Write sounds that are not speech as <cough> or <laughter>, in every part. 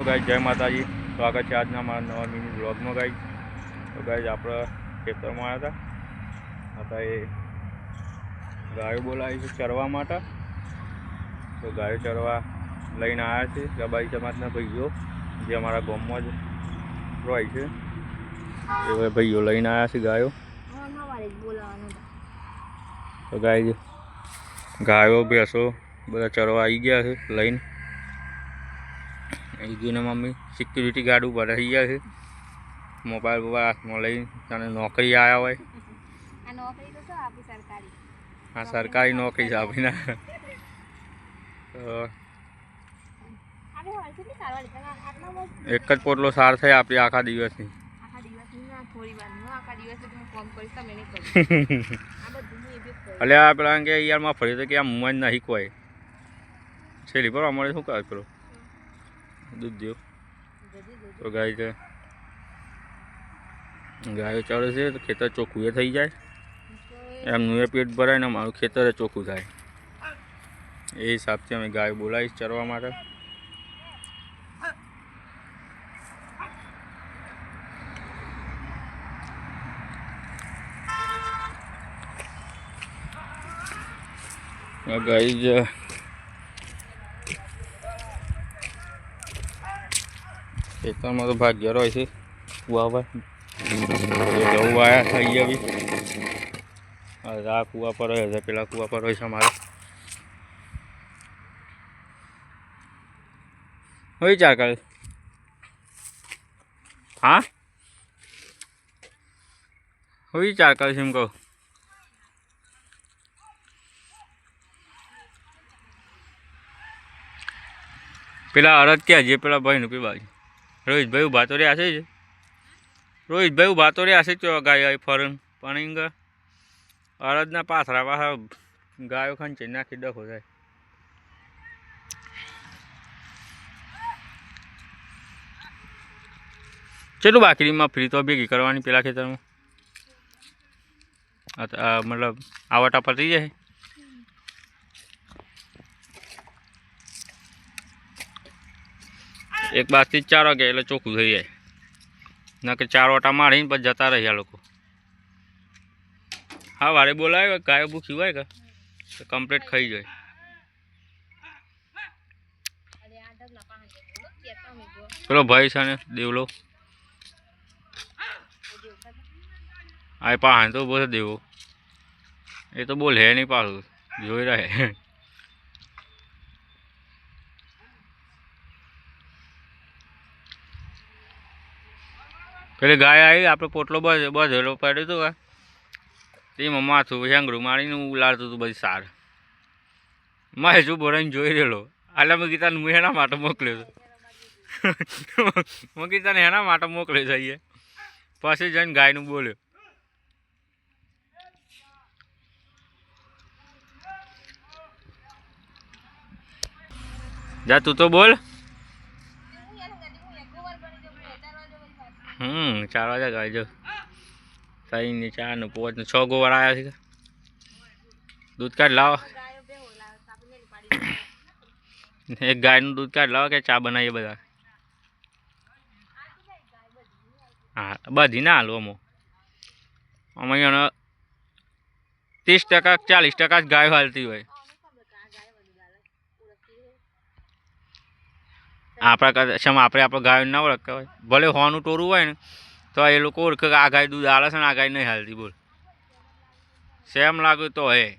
ગાઈ જય માતાજી. સ્વાગત છે આજના મારા નવા મિની બ્લોગમાં ગાઈ તો ગાઈ આપણે ખેતરમાં આવ્યા હતા. હતા એ ગાયો બોલાવી છે ચરવા માટે. તો ગાયો ચરવા લઈને આવ્યા છે ગબાઈ સમાજના ભાઈઓ, જે અમારા ગામમાં જ રહે છે. એ ભાઈઓ લઈને આવ્યા છે ગાયો. તો ગાય ગાયો, ભેંસો બધા ચરવા આવી ગયા છે લઈને. અહીં જોઈને મમ્મી સિક્યુરિટી ગાર્ડ ઉપર રહી ગયા છે મોબાઈલ બોબાઈલ હાથમાં લઈને તને નોકરી આવ્યા હોય આ નોકરી તો શું આપી સરકારી આ સરકારી નોકરી છે આપીને તો આપણે હોય કેટલી સારવાર લીધા આટલા બસ એક જ પોટલો સાર થાય આપણી આખા દિવસની આખા દિવસની ના થોડી વાર હું આખા દિવસે તો હું ફોન કરીશ તમે નહીં કરું આ બધું હું એ બી કરું એટલે આ પેલા કે યારમાં ફરી તો કે આ મુંહ જ નહીં કોઈ છેલ્લી પર અમારે શું કરે પેલો દૂધ દેવ જલ્દી જલ્દી તો ગાય છે ગાયો ચડે છે તો ખેતર ચોખ્ખું એ થઈ જાય. તો એમનું એ પેટ ભરાય ને મારું ખેતર એ ચોખ્ખું થાય. એ હિસાબથી અમે ગાય બોલાવીશ ચરવા માટે. આ ગાય જ ખેતરમાં તો ભાગ્ય હોય છે કુવા પર ઘઉં આવ્યા થઈ ગયા બી હવે આ કૂવા પર હોય છે પેલા કૂવા પર હોય છે અમારે હોય ચાર કાલે હા હોય ચાર કાલે છે એમ કહું પેલા અરજ ક્યાં છે પેલા ભાઈનું પી બાજુ રોહિતભાઈ ઊભા તો રહ્યા છે જ. રોહિતભાઈ ઊભા તો રહ્યા છે ચો ગાય ફરણ પણ ઈંગ અરદના પાથરા પાછા ગાયો ખંચી નાખી ડખો થાય. ચેલું બાકરીમાં ફ્રી તો ભેગી કરવાની પેલા ખેતરમાં. તો મતલબ આવટા થઈ જાય? એક બાજથી ચાર વાગે એટલે ચોખ્ખું થઈ જાય. ના કે ચાર ઓટા મારીને પછી જતા રહ્યા લોકો. હા, વારે બોલાવે ગાયો ભૂખી હોય કે કમ્પ્લીટ ખાઈ જાય. પેલો ભાઈ છે ને, દેવલો. આ પાસે તો બોલે દેવો. એ તો બોલે નહીં પાછું જોઈ રહે. પેલી ગાય આવી, આપણે પોટલો બધ, બધેલો પડ્યો હતો તેમાં માથું હેંગરું મારીને ઉલાડતું હતું બધી સાર. મારે શું ભરાઈને જોઈ રહેલો. એટલે મેં ગીતાને હું એના માટે મોકલ્યો હતો હું ગીતાને એના માટે મોકલ્યો જઈએ પછી જઈને ગાયનું બોલ્યો. જા, તું તો બોલ હું યાર ગાડી હું એક વાર બની જો હું ચાર વાગે બસ હમ ચાર ગાય જો. ત્રણ ને ચાર ને પાંચ ને છ ગોવાર આવ્યા છે. દૂધ કાઢ લાવો. એક ગાયનું દૂધ કાઢ લાવો કે ચા બનાવીએ બધા. હા, બધી ના હાલો અમો. અમે ત્રીસ ટકા ચાલીસ ટકા જ ગાયો હાલતી હોય. આપણા કદાચ આપણે આપણે ગાયો ના ઓળખતા હોય. ભલે હોનું ટોરું હોય ને તો એ લોકો ઓળખે કે આ ગાય દૂધ હાલે છે ને આ ગાય નહીં હાલતી, બોલ. સેમ લાગ્યું તો હે.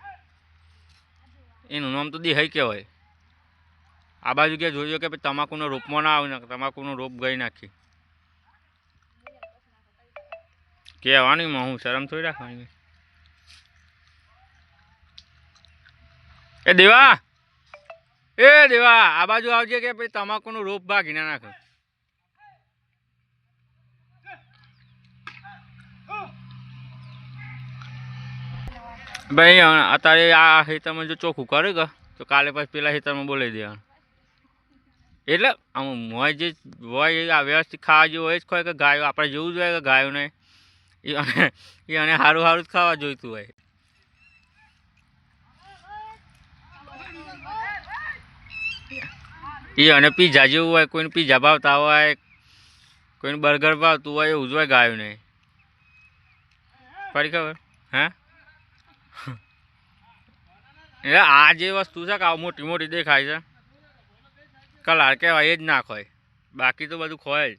એનું નામ તો દેહાઈ કહેવાય. આ બાજુ કે જોજો કે તમાકુનો રોપમાં ના આવે ને તમાકુનો રોપ ગઈ નાખી. કહેવાની માં હું શરમ થોડી રાખવાની એ દેવા! એ દેવા! આ બાજુ આવજે કે ભાઈ તમાકુનો રોપ ભાગી ના નાખે. ભાઈ અત્યારે આ ખેતરમાં જો ચોખ્ખું કરે કે, તો કાલે પછી પેલા ખેતરમાં બોલાવી દેવાનું. એટલે આમ મોય જે હોય આ વ્યવસ્થિત ખાવા જેવું હોય જ ખોય કે ગાયો, આપણે જેવું જ હોય કે ગાયોને, એ અને સારું સારું જ ખાવા જોઈતું હોય. એ અને પીઝા જેવું હોય, કોઈને પીઝા ભાવતા હોય, કોઈને બર્ગર ભાવતું હોય, એવું જ હોય ગાયું ને ફરી ખબર? હે? <laughs> એટલે આ જે વસ્તુ છે કે મોટી મોટી દેખાય છે. કલાર કહેવાય, એ જ ના ખોય. બાકી તો બધું ખોય જ.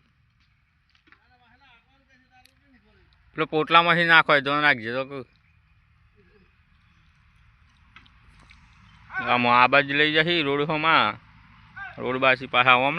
પેલો પોટલામાંથી ના ખોય તો નાખજે તો આમાં આ બાજુ લઈ જશે, રોડ રોડ બાજુ પાછા ઓમ